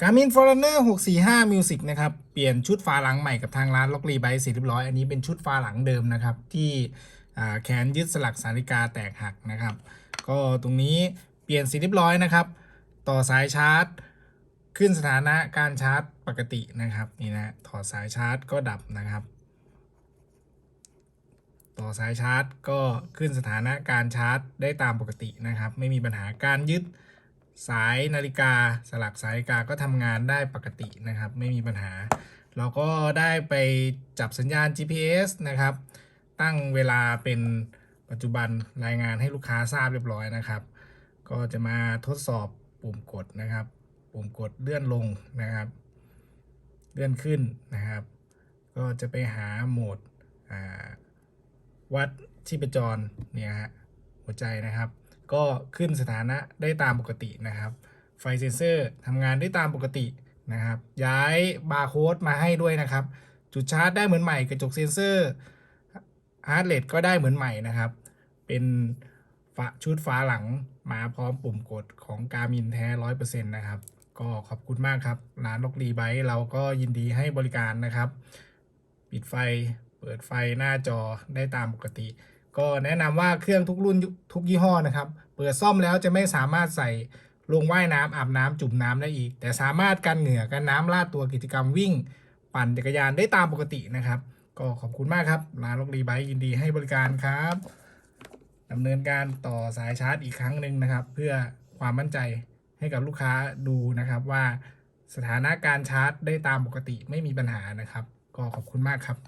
Garmin Forerunner 645 Music นะครับ เปลี่ยนชุดฝาหลังใหม่กับทางร้านล็อกรีไบเสร็จเรียบร้อย อันนี้เป็นชุดฝาหลังเดิมนะครับ ที่แขนยึดสลักสาริกาแตกหักนะครับ ก็ตรงนี้เปลี่ยนเสร็จเรียบร้อยนะครับ ต่อสายชาร์จ ขึ้นสถานะการชาร์จปกตินะครับนี่นะถอดสายชาร์จก็ดับนะครับ ต่อสายชาร์จก็ขึ้นสถานะการชาร์จได้ตามปกตินะครับ ไม่มีปัญหาการยึด สายนาฬิกาสลักสายนาฬิกาก็ทำงานได้ปกตินะครับ ไม่มีปัญหา เราก็ได้ไปจับสัญญาณ GPS นะครับ ตั้งเวลาเป็นปัจจุบันรายงานให้ลูกค้าทราบเรียบร้อยนะครับ ก็จะมาทดสอบปุ่มกดนะครับ ปุ่มกดเลื่อนลงนะครับ เลื่อนขึ้นนะครับ ก็จะไปหาโหมดวัดชีพจรเนี่ยฮะหัวใจนะครับ ก็ขึ้นสถานะได้ตามปกตินะครับ ไฟเซนเซอร์ทำงานได้ตามปกตินะครับ ย้ายบาร์โค้ดมาให้ด้วยนะครับ จุดชาร์จได้เหมือนใหม่กระจกเซนเซอร์ฮาร์ดเรทก็ได้เหมือนใหม่นะครับ เป็นฝาชุดฟ้าหลังมาพร้อมปุ่มกดของการมินแท้ร้อยเปอร์เซ็นต์นะครับ ก็ขอบคุณมากครับ ร้านล็อกรีไบต์เราก็ยินดีให้บริการนะครับ ปิดไฟ เปิดไฟหน้าจอได้ตามปกติ ก็แนะนำว่าเครื่องทุกรุ่นทุกยี่ห้อนะครับ เปิดซ่อมแล้วจะไม่สามารถใส่ลงว่ายน้ำอาบน้ำจุ่มน้ำได้อีก แต่สามารถกันเหงื่อกันน้ำลาดตัวกิจกรรมวิ่ง ปั่นจักรยานได้ตามปกตินะครับ ก็ขอบคุณมากครับร้านล็อกรีไบยินดีให้บริการครับดำเนินการต่อสายชาร์จอีกครั้งหนึ่งนะครับ เพื่อความมั่นใจให้กับลูกค้าดูนะครับว่าสถานะการชาร์จได้ตามปกติไม่มีปัญหานะครับ ก็ขอบคุณมากครับ